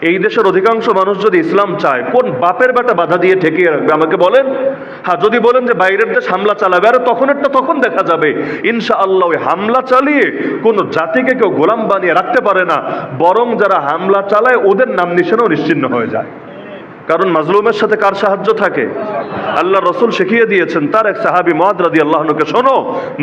এই দেশের অধিকাংশ মানুষ যদি ইসলাম চায়, কোন বাপের বেটা বাধা দিয়ে ঠেকিয়ে রাখবে? আমাকে বলেন। হ্যাঁ যদি বলেন যে বাইরের দেশ হামলা চালাবে, আর তখন একটা তখন দেখা যাবে। ইনশা আল্লাহ ওই হামলা চালিয়ে কোনো জাতিকে কেউ গোলাম বানিয়ে রাখতে পারে না, বরং যারা হামলা চালায় ওদের নাম নিশানেও নিশ্চিন্ন হয়ে যায়। কারণ মাজলুমের সাথে কার সাহায্য থাকে? আল্লাহ রসুল শিখিয়ে দিয়েছেন, তার এক সাহাবি মহাদ রাদি আল্লাহনুকে শোনো,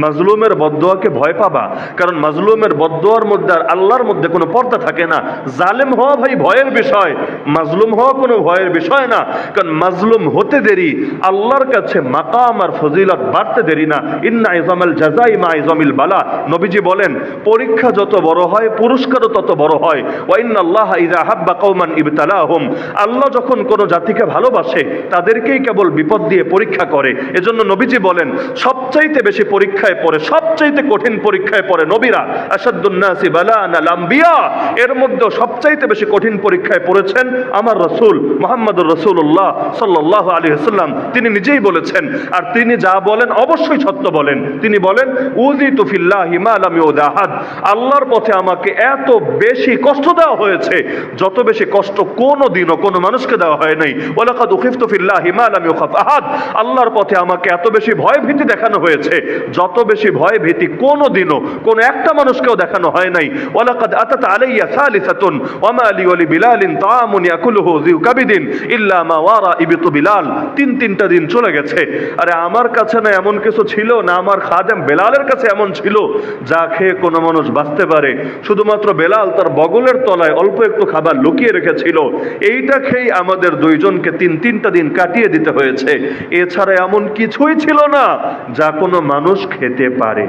মাজলুমের বদোয়াকে ভয় পাবা, কারণ মাজলুমের বদোয়ার মধ্যে আর আল্লাহর মধ্যে কোনো পর্দা থাকে না। জালেম হওয়া ভাই ভয়ের বিষয়, মাজলুম হওয়া কোনো ভয়ের বিষয় না, কারণ মাজলুম হতে দেরি, আল্লাহর কাছে মাকাম আর ফজিলত বাড়তে দেরি না। ইন্না ইজামাল জাজাই মা ইজামিল বালা। নবীজি বলেন, পরীক্ষা যত বড় হয়, পুরস্কারও তত বড় হয়। ওয়াইন্না আল্লাহ ইজা হাব্বা কৌমান ইবতালাহুম। আল্লাহ যখন কোনো জাতিকে ভালোবাসে, তাদেরকেই কেবল বিপদ দিয়ে পরীক্ষা করে। এজন্য নবীজি বলেন, সবচাইতে বেশি পরীক্ষায় পড়ে, সবচাইতে কঠিন পরীক্ষায় পড়ে নবীরা আসাদুন্নাসি বালান আল আম্বিয়া। এর মধ্যে সবচাইতে বেশি কঠিন পরীক্ষায় পড়েছেন আমার রসুল মোহাম্মদুর রসুল্লাহ সাল্লাহ আলী হাসাল্লাম তিনি নিজেই বলেছেন, আর তিনি যা বলেন অবশ্যই সত্য বলেন। তিনি বলেন উজি তুফিল্লাহ হিমালামি ওদাহাদ আল্লাহর পথে আমাকে এত বেশি কষ্ট দেওয়া হয়েছে, যত বেশি কষ্ট কোনো দিনও কোনো মানুষকে দেওয়া হয় নাই। ওলাকাদ উখিফতু ফিল্লাহ হিমালামি ওখাফ আহাদ। আল্লাহর পথে আমাকে এত বেশি ভয় ভীতি দেখানো হয়েছে, যত বেশি ভয় ভীতি কোনো দিনও কোনো একটা মানুষকেও দেখানো হয় নাই। ওলাকাদ আতাত আলাইয়া সালিসাতুন বিলালিন ইয়াকুলুহু কাবিদিন ইল্লা মা ওয়ারা ইবিতু বিলাল। তিন, তিনটা দিন চলে গেছে। আরে আমার কাছে না এমন কিছু ছিল, না আমার খাদেম বেলালের কাছে এমন ছিল, যা খেয়ে কোনো মানুষ বাঁচতে পারে। শুধুমাত্র বেলাল তার বগলের তলায় অল্প একটু খাবার লুকিয়ে রেখেছিল। এইটা খেয়েই আমাদের দুইজনকে তিন তিনটা দিন কাটিয়ে দিতে হয়েছে। এছাড়া এমন কিছুই ছিল না যা কোনো মানুষ খেতে পারে।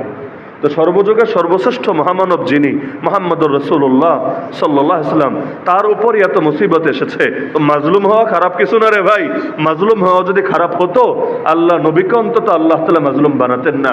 তো সর্বযুগের সর্বশ্রেষ্ঠ মহামানব যিনি মোহাম্মদুর রসুল্লাহ সাল্লাহ ইসলাম তার উপরই এত মুসিবত এসেছে। তো মাজলুম হওয়া খারাপ কিছু না রে ভাই। মাজলুম হওয়া যদি খারাপ হতো, আল্লাহ নবীকে অন্তত আল্লাহ তালা মাজলুম বানাতেন না।